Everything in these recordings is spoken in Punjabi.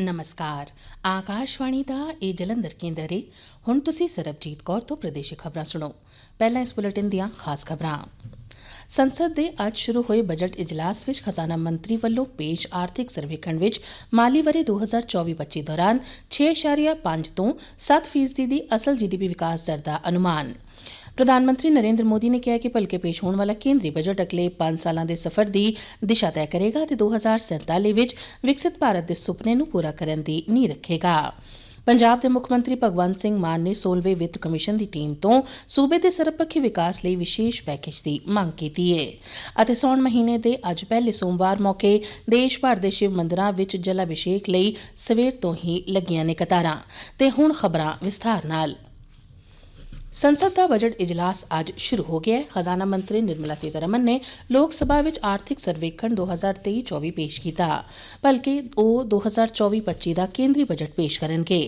ਨਮਸਕਾਰ। ਆਕਾਸ਼ਵਾਣੀ ਦਾ ਇਹ ਜਲੰਧਰ ਕੇਂਦਰ ਹੈ ਹੁਣ ਤੁਸੀਂ ਸਰਬਜੀਤ ਕੌਰ ਤੋਂ ਪ੍ਰਦੇਸ਼ਿਕ ਖਬਰਾਂ ਸੁਣੋ। ਪਹਿਲਾਂ ਇਸ ਬੁਲੇਟਿਨ ਦੀਆਂ ਖਾਸ ਖਬਰਾਂ। ਸੰਸਦ ਦੇ ਅੱਜ ਸ਼ੁਰੂ ਹੋਏ ਬਜਟ ਇਜਲਾਸ ਵਿੱਚ ਖਜ਼ਾਨਾ ਮੰਤਰੀ ਵੱਲੋਂ ਪੇਸ਼ ਆਰਥਿਕ ਸਰਵੇਖਣ ਵਿੱਚ ਮਾਲੀ ਵਰੇ 2024-25 ਦੌਰਾਨ 6.5 ਤੋਂ 7% ਦੀ ਅਸਲ ਜੀਡੀਪੀ ਵਿਕਾਸ ਦਰ ਦਾ ਅਨੁਮਾਨ। ਪ੍ਰਧਾਨ ਮੰਤਰੀ ਨਰਿੰਦਰ ਮੋਦੀ ਨੇ ਕਿਹਾ ਕਿ ਭਲਕੇ ਪੇਸ਼ ਹੋਣ ਵਾਲਾ ਕੇਂਦਰੀ ਬਜਟ ਅਗਲੇ 5 ਸਾਲਾਂ ਦੇ ਸਫ਼ਰ ਦੀ ਦਿਸ਼ਾ ਤੈਅ ਕਰੇਗਾ ਤੇ 2047 ਵਿੱਚ ਵਿਕਸਿਤ ਭਾਰਤ ਦੇ ਸੁਪਨੇ ਨੂੰ ਪੂਰਾ ਕਰਨ ਦੀ ਨੀਂਹ ਰੱਖੇਗਾ। ਪੰਜਾਬ ਦੇ ਮੁੱਖ ਮੰਤਰੀ ਭਗਵੰਤ ਸਿੰਘ ਮਾਨ ਨੇ 16ਵੇਂ ਵਿੱਤ ਕਮਿਸ਼ਨ ਦੀ ਟੀਮ ਤੋਂ ਸੂਬੇ ਦੇ ਸਰਬਪੱਖੀ ਵਿਕਾਸ ਲਈ ਵਿਸ਼ੇਸ਼ ਪੈਕੇਜ ਦੀ ਮੰਗ ਕੀਤੀ ਹੈ ਅਤੇ ਸੌਣ ਮਹੀਨੇ ਦੇ ਅੱਜ ਪਹਿਲੇ ਸੋਮਵਾਰ ਮੌਕੇ ਦੇਸ਼ ਭਰ ਦੇ ਸ਼ਿਵ ਮੰਦਰਾਂ ਵਿੱਚ ਜਲ ਅਭਿਸ਼ੇਕ ਲਈ ਸਵੇਰ ਤੋਂ ਹੀ ਲੱਗੀਆਂ ਨੇ ਕਤਾਰਾਂ। ਤੇ ਹੁਣ ਖਬਰਾਂ ਵਿਸਥਾਰ ਨਾਲ। ਸੰਸਦ ਦਾ ਬਜਟ ਇਜਲਾਸ ਅੱਜ ਸ਼ੁਰੂ ਹੋ ਗਿਆ ਹੈ। ਖਜ਼ਾਨਾ ਮੰਤਰੀ ਨਿਰਮਲਾ ਸੀਤਾਰਮਨ ਨੇ ਲੋਕ ਸਭਾ ਵਿੱਚ ਆਰਥਿਕ ਸਰਵੇਖਣ 2023-24 ਪੇਸ਼ ਕੀਤਾ। ਬਲਕਿ ਉਹ 2024-25 ਦਾ ਕੇਂਦਰੀ ਬਜਟ ਪੇਸ਼ ਕਰਨਗੇ।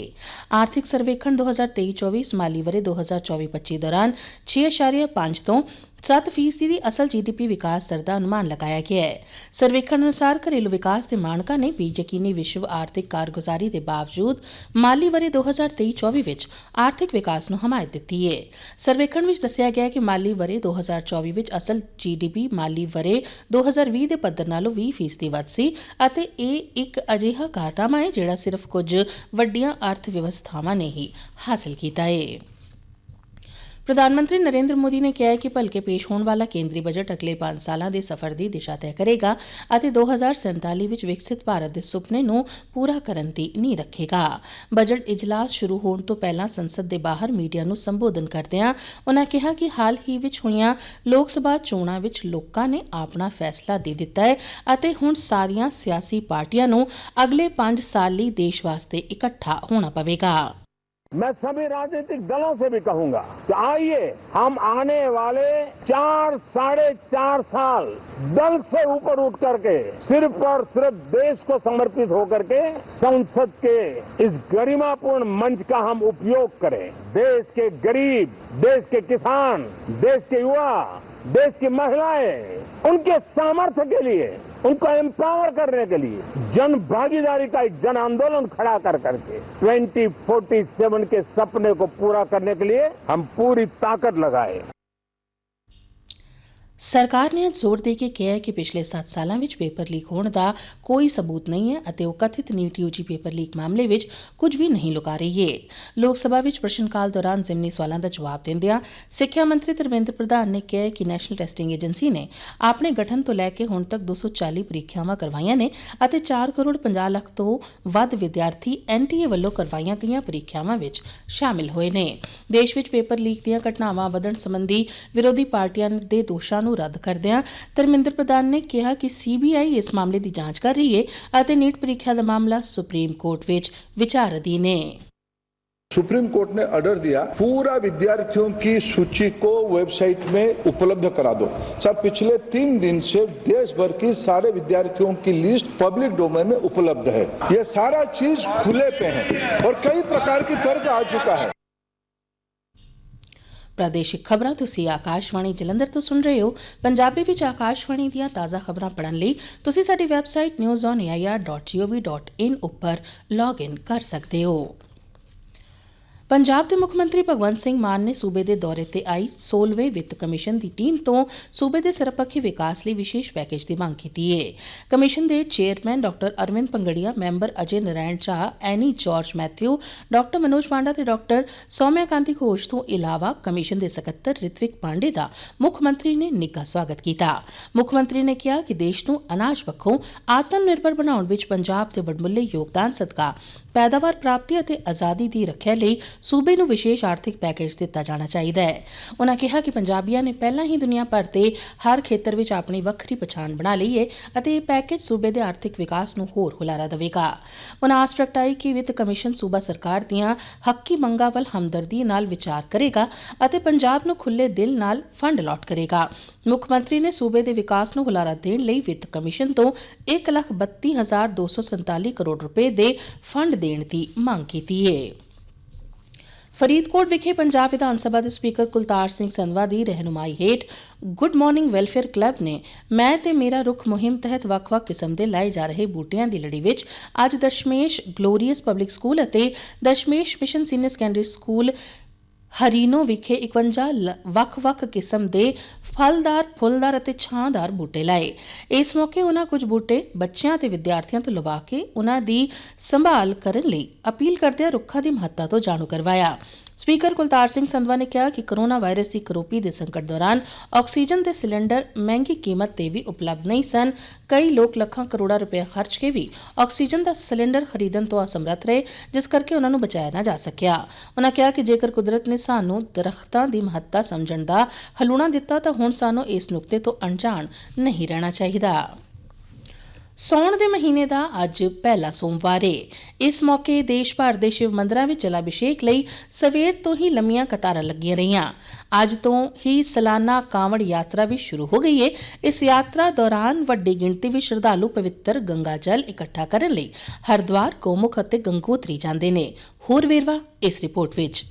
ਆਰਥਿਕ ਸਰਵੇਖਣ 2023-24 ਮਾਲੀ ਵਰੇ 2024-25 ਦੌਰਾਨ 6.5 ਤੋਂ 7 ਫੀਸਦੀ ਦੀ ਅਸਲ ਜੀਡੀਪੀ ਵਿਕਾਸ ਦਰ ਦਾ ਅਨੁਮਾਨ ਲਗਾਇਆ ਗਿਆ ਹੈ। ਸਰਵੇਖਣ ਅਨੁਸਾਰ ਘਰੇਲੂ ਵਿਕਾਸ ਦੇ ਮਾਨਕਾਂ ਨੇ ਵੀ ਯਕੀਨੀ ਵਿਸ਼ਵ ਆਰਥਿਕ ਕਾਰਗੁਜ਼ਾਰੀ ਦੇ ਬਾਵਜੂਦ ਮਾਲੀ ਵਰੇ 2023-24 ਵਿੱਚ ਆਰਥਿਕ ਵਿਕਾਸ ਨੂੰ ਹਮਾਇਤ ਦਿੱਤੀ ਹੈ। ਸਰਵੇਖਣ ਵਿੱਚ ਦੱਸਿਆ ਗਿਆ ਹੈ ਕਿ ਮਾਲੀ ਵਰੇ 2024 ਵਿੱਚ ਅਸਲ ਜੀਡੀਪੀ ਮਾਲੀ ਵਰੇ 2020 ਦੇ ਪੱਧਰ ਨਾਲੋਂ 20 ਫੀਸਦੀ ਵੱਧ ਸੀ ਅਤੇ ਇਹ ਇੱਕ ਅਜਿਹਾ ਕਾਰਨਾਮਾ ਹੈ ਜਿਹੜਾ ਸਿਰਫ ਕੁਝ ਵੱਡੀਆਂ ਅਰਥ ਵਿਵਸਥਾਵਾਂ ਨੇ ਹੀ ਹਾਸਲ ਕੀਤਾ ਹੈ। ਪ੍ਰਧਾਨ ਮੰਤਰੀ ਨਰਿੰਦਰ ਮੋਦੀ ਨੇ ਕਿਹਾ ਹੈ ਕਿ ਭਲਕੇ ਪੇਸ਼ ਹੋਣ ਵਾਲਾ ਕੇਂਦਰੀ ਬਜਟ ਅਗਲੇ 5 ਸਾਲਾਂ ਦੇ ਸਫ਼ਰ ਦੀ ਦਿਸ਼ਾ ਤੈਅ ਕਰੇਗਾ ਅਤੇ 2047 ਵਿੱਚ ਵਿਕਸਿਤ ਭਾਰਤ ਦੇ ਸੁਪਨੇ ਨੂੰ ਪੂਰਾ ਕਰਨ ਦੀ ਨੀਂਹ ਰੱਖੇਗਾ। ਬਜਟ ਇਜਲਾਸ ਸ਼ੁਰੂ ਹੋਣ ਤੋਂ ਪਹਿਲਾਂ ਸੰਸਦ ਦੇ ਬਾਹਰ ਮੀਡੀਆ ਨੂੰ ਸੰਬੋਧਨ ਕਰਦਿਆਂ ਉਨ੍ਹਾਂ ਕਿਹਾ ਕਿ ਹਾਲ ਹੀ ਵਿੱਚ ਹੋਈਆਂ ਲੋਕ ਸਭਾ ਚੋਣਾਂ ਵਿੱਚ ਲੋਕਾਂ ਨੇ ਆਪਣਾ ਫੈਸਲਾ ਦੇ ਦਿੱਤਾ ਹੈ ਅਤੇ ਹੁਣ ਸਾਰੀਆਂ ਸਿਆਸੀ ਪਾਰਟੀਆਂ ਨੂੰ ਅਗਲੇ 5 ਸਾਲ ਲਈ ਦੇਸ਼ ਵਾਸਤੇ ਇਕੱਠਾ ਹੋਣਾ ਪਵੇਗਾ। मैं सभी राजनीतिक दलों से भी कहूँगा कि आइए, हम आने वाले चार, साढ़े चार साल दल से ऊपर उठ करके सिर्फ़ और सिर्फ़ देश को समर्पित होकर के, संसद के इस गरिमापूर्ण मंच का हम उपयोग करें। देश के गरीब, देश के किसान, देश के युवा देश की महिलाएँ उनके सामर्थ्य के लिए, उनको एम्पावर करने के लिए जन भागीदारी का एक जन आंदोलन खड़ा कर करके 2047 के सपने को पूरा करने के लिए हम पूरी ताकत लगाए। ਸਰਕਾਰ ਨੇ ਅੱਜ ਜ਼ੋਰ ਦੇ ਕੇ ਕਿਹਾ ਹੈ ਕਿ ਪਿਛਲੇ 7 ਸਾਲਾਂ ਵਿੱਚ ਪੇਪਰ ਲੀਕ ਹੋਣ ਦਾ ਕੋਈ ਸਬੂਤ ਨਹੀਂ ਹੈ ਅਤੇ ਉਹ ਕਥਿਤ ਨੀਟ ਯੂਜੀ ਪੇਪਰ ਲੀਕ ਮਾਮਲੇ ਵਿੱਚ ਕੁਝ ਵੀ ਨਹੀਂ ਲੁਕਾ ਰਹੀ ਹੈ ਲੋਕ ਸਭਾ ਵਿੱਚ ਪ੍ਰਸ਼ਨ ਕਾਲ ਦੌਰਾਨ ਜ਼ਿਮਨੀ ਸਵਾਲਾਂ ਦਾ ਜਵਾਬ ਦਿੰਦਿਆਂ ਸਿੱਖਿਆ ਮੰਤਰੀ ਧਰਮੇਂਦਰ ਪ੍ਰਧਾਨ ਨੇ ਕਿਹਾ ਕਿ ਨੈਸ਼ਨਲ ਟੈਸਟਿੰਗ ਏਜੰਸੀ ਨੇ ਆਪਣੇ ਗਠਨ ਤੋਂ ਲੈ ਕੇ ਹੁਣ ਤੱਕ 240 ਪ੍ਰੀਖਿਆਵਾਂ ਕਰਵਾਈਆਂ ਨੇ ਅਤੇ 4 ਕਰੋੜ 50 ਲੱਖ ਤੋਂ ਵੱਧ ਵਿਦਿਆਰਥੀ ਐਨਟੀਏ ਵੱਲੋਂ ਕਰਵਾਈਆਂ ਗਈਆਂ ਪ੍ਰੀਖਿਆਵਾਂ ਵਿੱਚ ਸ਼ਾਮਿਲ ਹੋਏ ਨੇ। ਦੇਸ਼ ਵਿੱਚ ਪੇਪਰ ਲੀਕ ਦੀਆਂ ਘਟਨਾਵਾਂ ਵਧਣ ਸੰਬੰਧੀ ਵਿਰੋਧੀ ਪਾਰਟੀਆਂ ਦੇ ਦੋਸ਼ਾਂ ਨੂੰ ਰੱਦ ਕਰਦਿਆਂ ਧਰਮਿੰਦਰ ਪ੍ਰਧਾਨ ਨੇ ਕਿਹਾ ਕਿ ਸੀਬੀਆਈ ਇਸ ਮਾਮਲੇ ਦੀ ਜਾਂਚ ਕਰ ਰਹੀ ਹੈ ਅਤੇ ਨੀਟ ਪ੍ਰੀਖਿਆ ਦਾ ਮਾਮਲਾ ਸੁਪਰੀਮ ਕੋਰਟ ਵਿੱਚ ਵਿਚਾਰ ਅਧੀਨ ਹੈ सुप्रीम कोर्ट ने ऑर्डर दिया पूरा विद्यार्थियों की सूची को वेबसाइट में उपलब्ध करा दो सर पिछले तीन दिन से देश भर की सारे विद्यार्थियों की लिस्ट पब्लिक डोमेन में उपलब्ध है ये सारा चीज खुले पे है और कई प्रकार की तर्क आ चुका है ਪ੍ਰਾਦੇਸ਼ਿਕ ਖਬਰਾਂ, ਤੁਸੀਂ ਆਕਾਸ਼ਵਾਣੀ ਜਲੰਧਰ ਤੋਂ ਸੁਣ ਰਹੇ ਹੋ ਪੰਜਾਬੀ ਵਿੱਚ ਆਕਾਸ਼ਵਾਣੀ ਦੀਆਂ ਤਾਜ਼ਾ ਖਬਰਾਂ ਪੜ੍ਹਨ ਲਈ। ਤੁਸੀਂ ਸਾਡੀ ਵੈਬਸਾਈਟ newsonair.gov.in ਉੱਪਰ ਲੌਗਇਨ ਕਰ ਸਕਦੇ ਹੋ। ਪੰਜਾਬ ਦੇ ਮੁੱਖ ਮੰਤਰੀ ਭਗਵੰਤ ਸਿੰਘ ਮਾਨ ਨੇ ਸੂਬੇ ਦੇ ਦੌਰੇ ਤੇ ਆਈ 16ਵੇਂ ਵਿੱਤ ਕਮਿਸ਼ਨ ਦੀ ਟੀਮ ਤੋਂ ਸੂਬੇ ਦੇ ਸਰਬਪੱਖੀ ਵਿਕਾਸ ਲਈ ਵਿਸ਼ੇਸ਼ ਪੈਕੇਜ ਦੀ ਮੰਗ ਕੀਤੀ ਹੈ ਕਮਿਸ਼ਨ ਦੇ chairman doctor Arvind Panagariya, member Ajay Narayan Jha, Annie George Mathew, doctor Manoj Panda ਤੇ ਡਾਕਟਰ ਸੌਮਿਆ ਕਾਂਤੀ ਘੋਸ਼ ਤੋਂ ਇਲਾਵਾ ਕਮਿਸ਼ਨ ਦੇ ਸਕੱਤਰ ਰਿਤਵਿਕ ਪਾਂਡੇ ਦਾ ਮੁੱਖ ਮੰਤਰੀ ਨੇ ਨਿੱਘਾ ਸਵਾਗਤ ਕੀਤਾ। ਮੁੱਖ ਮੰਤਰੀ ਨੇ ਕਿਹਾ ਕਿ ਦੇਸ਼ ਨੂੰ ਅਨਾਜ ਪੱਖੋਂ ਆਤਮ ਨਿਰਭਰ ਬਣਾਉਣ ਵਿੱਚ ਪੰਜਾਬ ਦੇ ਵੱਡਮੁੱਲੇ ਯੋਗਦਾਨ ਸਦਕਾ ਪੈਦਾਵਾਰ ਪ੍ਰਾਪਤੀ ਅਤੇ ਆਜ਼ਾਦੀ ਦੀ ਰੱਖਿਆ ਲਈ ਸੂਬੇ ਨੂੰ ਵਿਸ਼ੇਸ਼ ਆਰਥਿਕ ਪੈਕੇਜ ਦਿੱਤਾ ਜਾਣਾ ਚਾਹੀਦਾ ਹੈ। ਉਨ੍ਹਾਂ ਕਿਹਾ ਕਿ ਪੰਜਾਬੀਆਂ ਨੇ ਪਹਿਲਾਂ ਹੀ ਦੁਨੀਆ ਭਰ ਦੇ ਹਰ ਖੇਤਰ ਵਿੱਚ ਆਪਣੀ ਵੱਖਰੀ ਪਛਾਣ ਬਣਾ ਲਈ ਹੈ ਅਤੇ ਇਹ ਪੈਕੇਜ ਸੂਬੇ ਦੇ ਆਰਥਿਕ ਵਿਕਾਸ ਨੂੰ ਹੋਰ ਹੁਲਾਰਾ ਦੇਵੇਗਾ। ਉਨ੍ਹਾਂ ਆਸ ਪ੍ਰਗਟਾਈ ਕਿ ਵਿੱਤ ਕਮਿਸ਼ਨ ਸੂਬਾ ਸਰਕਾਰ ਦੀਆਂ ਹੱਕੀ ਮੰਗਾਂ ਵੱਲ ਹਮਦਰਦੀ ਨਾਲ ਵਿਚਾਰ ਕਰੇਗਾ ਅਤੇ ਪੰਜਾਬ ਨੂੰ ਖੁੱਲੇ ਦਿਲ ਨਾਲ ਫੰਡ ਅਲਾਟ ਕਰੇਗਾ। ਮੁੱਖ ਮੰਤਰੀ ਨੇ ਸੂਬੇ ਦੇ ਵਿਕਾਸ ਨੂੰ ਹੁਲਾਰਾ ਦੇਣ ਲਈ ਵਿੱਤ ਕਮਿਸ਼ਨ ਤੋਂ 132247 ਕਰੋੜ ਰੁਪਏ ਦੇ ਫੰਡ ਦੇਣ ਦੀ ਮੰਗ ਕੀਤੀ ਹੈ ਫਰੀਦਕੋਟ ਵਿਖੇ ਪੰਜਾਬ ਵਿਧਾਨ ਸਭਾ ਦੇ ਸਪੀਕਰ ਕੁਲਤਾਰ ਸਿੰਘ ਸੰਧਵਾ ਦੀ ਰਹਿਨੁਮਾਈ ਹੇਠ ਗੁੱਡ ਮਾਰਨਿੰਗ ਵੈਲਫੇਅਰ ਕਲੱਬ ਨੇ ਮੈਂ ਤੇ ਮੇਰਾ ਰੁੱਖ ਮੁਹਿੰਮ ਤਹਿਤ ਵੱਖ-ਵੱਖ ਕਿਸਮ ਦੇ ਲਾਏ ਜਾ ਰਹੇ ਬੂਟਿਆਂ ਦੀ ਲੜੀ ਵਿੱਚ ਅੱਜ ਦਸ਼ਮੇਸ਼ ਗਲੋਰੀਅਸ ਪਬਲਿਕ ਸਕੂਲ ਅਤੇ Dashmesh mission senior secondary school Harinau ਵਿਖੇ 51 ਵੱਖ-ਵੱਖ ਕਿਸਮ ਦੇ ਫਲਦਾਰ, ਫੁੱਲਦਾਰ ਅਤੇ ਛਾਂਦਾਰ ਬੂਟੇ ਲਾਏ। ਇਸ ਮੌਕੇ ਉਹਨਾਂ ਕੁਝ ਬੂਟੇ ਬੱਚਿਆਂ ਤੇ ਵਿਦਿਆਰਥੀਆਂ ਤੋਂ ਲਵਾ ਕੇ ਉਹਨਾਂ ਦੀ ਸੰਭਾਲ ਕਰਨ ਲਈ ਅਪੀਲ ਕਰਦਿਆਂ ਰੁੱਖਾਂ ਦੀ ਮਹੱਤਤਾ ਤੋਂ ਜਾਣੂ ਕਰਵਾਇਆ। ਸਪੀਕਰ ਕੁਲਤਾਰ ਸਿੰਘ ਸੰਧਵਾ ਨੇ ਕਿਹਾ ਕਿ ਕਰੋਨਾ ਵਾਇਰਸ ਦੀ ਕਰੋਪੀ ਦੇ ਸੰਕਟ ਦੌਰਾਨ ਆਕਸੀਜਨ ਦੇ ਸਿਲੰਡਰ ਮਹਿੰਗੀ ਕੀਮਤ ਤੇ ਵੀ ਉਪਲਬਧ ਨਹੀਂ ਸਨ। ਕਈ ਲੋਕ ਲੱਖਾਂ ਕਰੋੜਾਂ ਰੁਪਏ ਖਰਚ ਕੇ ਵੀ ਆਕਸੀਜਨ ਦਾ ਸਿਲੰਡਰ ਖਰੀਦਣ ਤੋਂ ਅਸਮਰੱਥ ਰਹੇ, ਜਿਸ ਕਰਕੇ ਉਹਨਾਂ ਨੂੰ ਬਚਾਇਆ ਨਾ ਜਾ ਸਕਿਆ। ਉਹਨਾਂ ਕਿਹਾ ਕਿ ਜੇਕਰ ਕੁਦਰਤ ਨੇ ਸਾਨੂੰ ਦਰਖਤਾਂ ਦੀ ਮਹੱਤਤਾ ਸਮਝਣ ਦਾ ਹਲੂਣਾ ਦਿੱਤਾ, ਤਾਂ ਹੁਣ ਸਾਨੂੰ ਇਸ ਨੁਕਤੇ ਤੋਂ ਅਣਜਾਣ ਨਹੀਂ ਰਹਿਣਾ ਚਾਹੀਦਾ। ਸੌਣ ਦੇ ਮਹੀਨੇ ਦਾ ਅੱਜ ਪਹਿਲਾ ਸੋਮਵਾਰ ਏ। ਇਸ ਮੌਕੇ ਦੇਸ਼ ਭਰ ਦੇ ਸ਼ਿਵ ਮੰਦਰਾਂ ਵਿੱਚ ਜਲਾਭਿਸ਼ੇਕ ਲਈ ਸਵੇਰ ਤੋਂ ਹੀ ਲੰਮੀਆਂ ਕਤਾਰਾਂ ਲੱਗੀਆਂ ਰਹੀਆਂ। ਅੱਜ ਤੋਂ ਹੀ ਸਲਾਨਾ ਕਾਂਵੜ ਯਾਤਰਾ ਵੀ ਸ਼ੁਰੂ ਹੋ ਗਈ ਏ। ਇਸ ਯਾਤਰਾ ਦੌਰਾਨ ਵੱਡੀ ਗਿਣਤੀ ਵਿੱਚ ਸ਼ਰਧਾਲੂ ਪਵਿੱਤਰ ਗੰਗਾ ਜਲ ਇਕੱਠਾ ਕਰਨ ਲਈ ਹਰਿਦੁਆਰ, ਗੋਮੁਖ ਅਤੇ ਗੰਗੋਤਰੀ ਜਾਂਦੇ ਨੇ। ਹੋਰ ਵੇਰਵਾ ਇਸ ਰਿਪੋਰਟ ਵਿੱਚ।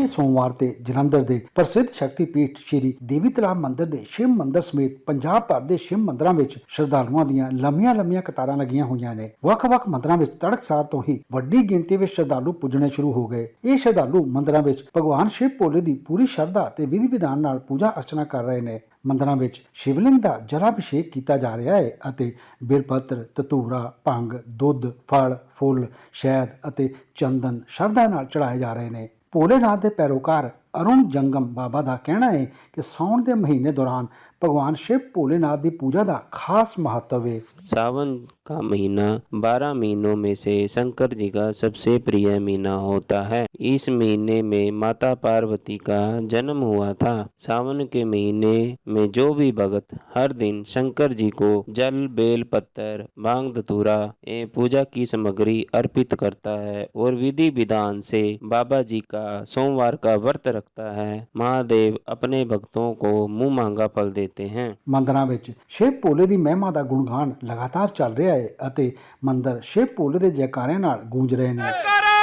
ਪਹਿਲੇ ਸੋਮਵਾਰ ਤੇ ਜਲੰਧਰ ਦੇ ਪ੍ਰਸਿੱਧ ਸ਼ਕਤੀ ਪੀਠ ਸ਼੍ਰੀ ਦੇਵੀ ਤਲਾਬ ਮੰਦਿਰ ਦੇ ਸ਼ਿਵ ਮੰਦਿਰ ਸਮੇਤ ਪੰਜਾਬ ਭਰ ਦੇ ਸ਼ਿਵ ਮੰਦਿਰਾਂ ਵਿੱਚ ਸ਼ਰਧਾਲੂਆਂ ਦੀਆਂ ਲੰਮੀਆਂ-ਲੰਮੀਆਂ ਕਤਾਰਾਂ ਲੱਗੀਆਂ ਹੋਈਆਂ ਨੇ। ਵੱਖ-ਵੱਖ ਮੰਦਿਰਾਂ ਵਿੱਚ ਤੜਕਸਾਰ ਤੋਂ ਹੀ ਵੱਡੀ ਗਿਣਤੀ ਵਿੱਚ ਸ਼ਰਧਾਲੂ ਪੁੱਜਣੇ ਸ਼ੁਰੂ ਹੋ ਗਏ। ਇਹ ਸ਼ਰਧਾਲੂ ਮੰਦਿਰਾਂ ਵਿੱਚ ਭਗਵਾਨ ਸ਼ਿਵ ਭੋਲੇ ਦੀ ਪੂਰੀ ਸ਼ਰਧਾ ਤੇ ਵਿਧੀ ਵਿਧਾਨ ਨਾਲ ਪੂਜਾ ਅਰਚਨਾ ਕਰ ਰਹੇ ਨੇ। ਮੰਦਰਾਂ ਵਿੱਚ ਸ਼ਿਵਲਿੰਗ ਦਾ ਜਲਾਭਿਸ਼ੇਕ ਕੀਤਾ ਜਾ ਰਿਹਾ ਹੈ ਅਤੇ ਬਿਲਪੱਤਰ ਤਤੂਰਾ ਭੰਗ, ਦੁੱਧ, ਫਲ, ਫੁੱਲ, ਸ਼ਹਿਦ ਅਤੇ ਚੰਦਨ ਸ਼ਰਧਾ ਨਾਲ ਚੜਾਏ ਜਾ ਰਹੇ ਨੇ। ਭੋਲੇਨਾਥ ਦੇ ਪੈਰੋਕਾਰ अरुण जंगम बाबा का कहना है कि सावन के महीने दौरान भगवान शिव भोलेनाथ की पूजा का खास महत्व है। सावन का महीना 12 महीनों में से शंकर जी का सबसे प्रिय महीना होता है। इस महीने में माता पार्वती का जन्म हुआ था। सावन के महीने में जो भी भगत हर दिन शंकर जी को जल, बेल, पत्थर, बांग, धतूरा एवं पूजा की सामग्री अर्पित करता है और विधि विधान से बाबा जी का सोमवार का व्रत रखता है महादेव अपने भक्तों को मुंह मांगा फल देते हैं ਮੰਦਰਾਂ ਵਿੱਚ ਸ਼ਿਵ ਭੋਲੇ ਦੀ ਮਹਿਮਾ ਦਾ ਗੁਣਗਾਨ ਲਗਾਤਾਰ ਚੱਲ ਰਿਹਾ ਹੈ ਅਤੇ ਮੰਦਰ ਸ਼ਿਵ ਭੋਲੇ ਦੇ ਜੈਕਾਰਿਆਂ ਨਾਲ ਗੂੰਜ ਰਹੇ ਨੇ ਕਰੇ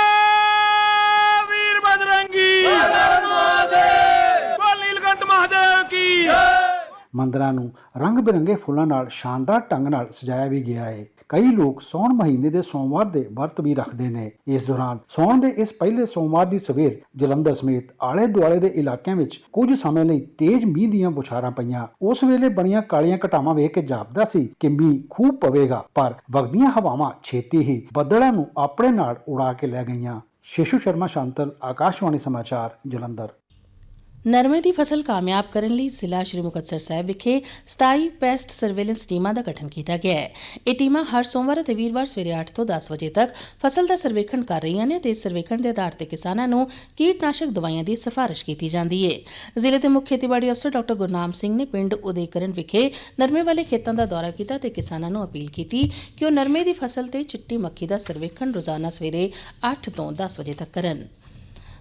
ਵੀਰ ਬਜਰੰਗੀ ਬੋਲ ਨੀਲਕੰਠ ਮਹਾਦੇਵ ਕੀ ਮੰਦਰਾਂ ਨੂੰ ਰੰਗ ਬਿਰੰਗੇ ਫੁੱਲਾਂ ਨਾਲ ਸ਼ਾਨਦਾਰ ਢੰਗ ਨਾਲ ਸਜਾਇਆ ਵੀ ਗਿਆ ਹੈ ਕਈ ਲੋਕ ਸੌਣ ਮਹੀਨੇ ਦੇ ਸੋਮਵਾਰ ਦੇ ਵਰਤ ਵੀ ਰੱਖਦੇ ਨੇ। ਇਸ ਦੌਰਾਨ ਸੌਣ ਦੇ ਇਸ ਪਹਿਲੇ ਸੋਮਵਾਰ ਦੀ ਸਵੇਰ ਜਲੰਧਰ ਸਮੇਤ ਆਲੇ ਦੁਆਲੇ ਦੇ ਇਲਾਕਿਆਂ ਵਿੱਚ ਕੁਝ ਸਮੇਂ ਲਈ ਤੇਜ਼ ਮੀਂਹ ਦੀਆਂ ਬੁਛਾਰਾਂ ਪਈਆਂ। ਉਸ ਵੇਲੇ ਬਣੀਆਂ ਕਾਲੀਆਂ ਘਟਾਵਾਂ ਵੇਖ ਕੇ ਜਾਪਦਾ ਸੀ ਕਿ ਮੀਂਹ ਖੂਬ ਪਵੇਗਾ, ਪਰ ਵਗਦੀਆਂ ਹਵਾਵਾਂ ਛੇਤੀ ਹੀ ਬੱਦਲਾਂ ਨੂੰ ਆਪਣੇ ਨਾਲ ਉਡਾ ਕੇ ਲੈ ਗਈਆਂ। ਸ਼ਿਸ਼ੂ ਸ਼ਰਮਾ, ਸ਼ਾਂਤਲ, ਆਕਾਸ਼ਵਾਣੀ ਸਮਾਚਾਰ, ਜਲੰਧਰ। ਨਰਮੇ ਦੀ ਫਸਲ ਕਾਮਯਾਬ ਕਰਨ ਲਈ ਜ਼ਿਲ੍ਹਾ ਸ਼੍ਰੀ ਮੁਕਤਸਰ ਸਾਹਿਬ ਵਿਖੇ 27 ਪੈਸਟ ਸਰਵੇਲੈਂਸ ਟੀਮਾਂ ਦਾ ਗਠਨ ਕੀਤਾ ਗਿਆ ਹੈ। ਇਹ ਟੀਮਾਂ ਹਰ ਸੋਮਵਾਰ ਅਤੇ ਵੀਰਵਾਰ ਸਵੇਰੇ 8 ਤੋਂ 10 ਵਜੇ ਤੱਕ ਫਸਲ ਦਾ ਸਰਵੇਖਣ ਕਰ ਰਹੀਆਂ ਨੇ ਤੇ ਇਸ ਸਰਵੇਖਣ ਦੇ ਆਧਾਰ ਤੇ ਕਿਸਾਨਾਂ ਨੂੰ ਕੀਟਨਾਸ਼ਕ ਦਵਾਈਆਂ ਦੀ ਸਿਫਾਰਿਸ਼ ਕੀਤੀ ਜਾਂਦੀ ਹੈ। ਜ਼ਿਲ੍ਹੇ ਦੇ ਮੁੱਖ ਖੇਤੀਬਾੜੀ ਅਫਸਰ ਡਾਕਟਰ ਗੁਰਨਾਮ ਸਿੰਘ ਨੇ ਪਿੰਡ ਉਦੇਕਰਨ ਵਿਖੇ ਨਰਮੇ ਵਾਲੇ ਖੇਤਾਂ ਦਾ ਦੌਰਾ ਕੀਤਾ ਤੇ ਕਿਸਾਨਾਂ ਨੂੰ ਅਪੀਲ ਕੀਤੀ ਕਿ ਉਹ ਨਰਮੇ ਦੀ ਫਸਲ ਤੇ ਚਿੱਟੀ ਮੱਖੀ ਦਾ ਸਰਵੇਖਣ ਰੋਜ਼ਾਨਾ ਸਵੇਰੇ 8 ਤੋਂ 10 ਵਜੇ ਤੱਕ ਕਰਨ।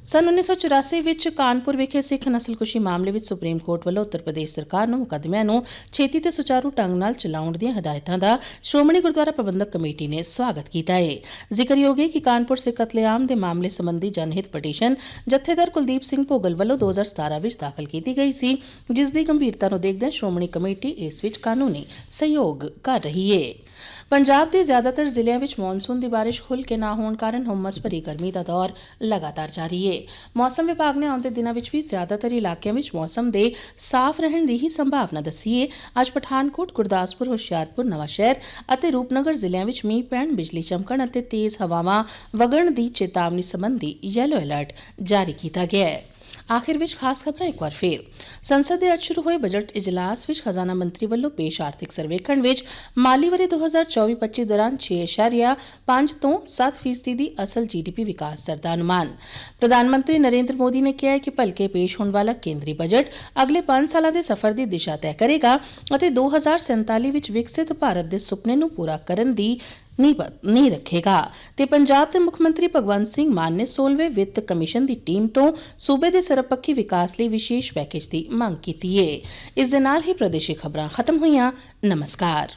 ਸਨ 1984 ਵਿੱਚ ਕਾਨਪੁਰ ਵਿਖੇ ਸਿੱਖ ਨਸਲਕੁਸ਼ੀ ਮਾਮਲੇ ਵਿੱਚ ਸੁਪਰੀਮ ਕੋਰਟ ਵੱਲੋਂ ਉੱਤਰ ਪ੍ਰਦੇਸ਼ ਸਰਕਾਰ ਨੂੰ ਮੁਕੱਦਮਿਆਂ ਨੂੰ ਛੇਤੀ ਤੇ ਸੁਚਾਰੂ ਢੰਗ ਨਾਲ ਚਲਾਉਣ ਦੀਆਂ ਹਦਾਇਤਾਂ ਦਾ ਸ਼੍ਰੋਮਣੀ ਗੁਰਦੁਆਰਾ ਪ੍ਰਬੰਧਕ ਕਮੇਟੀ ਨੇ ਸਵਾਗਤ ਕੀਤਾ ਹੈ ਜ਼ਿਕਰਯੋਗ ਹੈ ਕਿ ਕਾਨਪੁਰ ਸਿੱਖ ਕਤਲੇਆਮ ਦੇ ਮਾਮਲੇ ਸੰਬੰਧੀ ਜਨਹਿਤ ਪਟੀਸ਼ਨ ਜਥੇਦਾਰ ਕੁਲਦੀਪ ਸਿੰਘ ਭੋਗਲ ਵੱਲੋਂ 2017 ਵਿੱਚ ਦਾਖਲ ਕੀਤੀ ਗਈ ਸੀ, ਜਿਸ ਦੀ ਗੰਭੀਰਤਾ ਨੂੰ ਦੇਖਦਿਆਂ ਸ਼੍ਰੋਮਣੀ ਕਮੇਟੀ ਇਸ ਵਿੱਚ ਕਾਨੂੰਨੀ ਸਹਿਯੋਗ ਕਰ ਰਹੀ ਹੈ ਪੰਜਾਬ ਦੇ ਜ਼ਿਆਦਾਤਰ ਜ਼ਿਲ੍ਹਿਆਂ ਵਿੱਚ ਮੌਨਸੂਨ ਦੀ ਬਾਰਿਸ਼ ਖੁੱਲ ਕੇ ਨਾ ਹੋਣ ਕਾਰਨ ਹੁਮਸ ਭਰੀ ਗਰਮੀ ਦਾ ਦੌਰ ਲਗਾਤਾਰ ਜਾਰੀ ਹੈ ਮੌਸਮ ਵਿਭਾਗ ਨੇ ਆਉਂਦੇ ਦਿਨਾਂ ਵਿੱਚ ਵੀ ਜ਼ਿਆਦਾਤਰ ਇਲਾਕਿਆਂ ਵਿੱਚ ਮੌਸਮ ਦੇ ਸਾਫ਼ ਰਹਿਣ ਦੀ ਹੀ ਸੰਭਾਵਨਾ ਦੱਸੀ ਹੈ ਅੱਜ ਪਠਾਨਕੋਟ, ਗੁਰਦਾਸਪੁਰ, ਹੁਸ਼ਿਆਰਪੁਰ, ਨਵਾਂਸ਼ਹਿਰ ਅਤੇ ਰੂਪਨਗਰ ਜ਼ਿਲ੍ਹਿਆਂ ਵਿੱਚ ਮੀਂਹ ਪੈਣ, ਬਿਜਲੀ ਚਮਕਣ ਅਤੇ ਤੇਜ਼ ਹਵਾਵਾਂ ਵਗਣ ਦੀ ਚੇਤਾਵਨੀ ਸੰਬੰਧੀ ਯੈਲੋ ਅਲਰਟ ਜਾਰੀ ਕੀਤਾ ਗਿਆ ਹੈ। ਆਖਿਰ ਵਿੱਚ ਖਾਸ ਖਬਰਾਂ ਇੱਕ ਵਾਰ ਫੇਰ। ਸੰਸਦ ਦੇ ਅੱਜ ਸ਼ੁਰੂ ਹੋਏ ਬਜਟ ਇਜਲਾਸ ਵਿੱਚ ਖਜ਼ਾਨਾ ਮੰਤਰੀ ਵੱਲੋਂ ਪੇਸ਼ ਆਰਥਿਕ ਸਰਵੇਖਣ ਵਿੱਚ ਮਾਲੀ ਵਰੇ 2024-25 ਦੌਰਾਨ 6.5 ਤੋਂ 7 ਫੀਸਦੀ ਦੀ ਅਸਲ ਜੀਡੀਪੀ ਵਿਕਾਸ ਦਰ ਦਾ ਅਨੁਮਾਨ। ਪ੍ਰਧਾਨ ਮੰਤਰੀ ਨਰਿੰਦਰ ਮੋਦੀ ਨੇ ਕਿਹਾ ਹੈ ਕਿ ਭਲਕੇ ਪੇਸ਼ ਹੋਣ ਵਾਲਾ ਕੇਂਦਰੀ ਬਜਟ ਅਗਲੇ 5 ਸਾਲਾਂ ਦੇ ਸਫ਼ਰ ਦੀ ਦਿਸ਼ਾ ਤੈਅ ਕਰੇਗਾ ਅਤੇ 2047 ਵਿੱਚ ਵਿਕਸਿਤ ਭਾਰਤ ਦੇ ਸੁਪਨੇ ਨੂੰ ਪੂਰਾ ਕਰਨ ਦੀ ਨੀਂਹ ਰੱਖੇਗਾ। ਤੇ ਪੰਜਾਬ ਦੇ ਮੁੱਖ ਮੰਤਰੀ ਭਗਵੰਤ ਸਿੰਘ ਮਾਨ ਨੇ 16ਵੇਂ ਵਿੱਤ ਕਮਿਸ਼ਨ ਦੀ ਟੀਮ ਤੋਂ ਸੂਬੇ ਦੇ ਸਰਬਪੱਖੀ ਵਿਕਾਸ ਲਈ ਵਿਸ਼ੇਸ਼ ਪੈਕੇਜ ਦੀ ਮੰਗ ਕੀਤੀ ਹੈ ਇਸ ਦੇ ਨਾਲ ਹੀ ਪ੍ਰਦੇਸ਼ਿਕ ਖਬਰਾਂ ਖਤਮ ਹੋਈਆਂ। ਨਮਸਕਾਰ।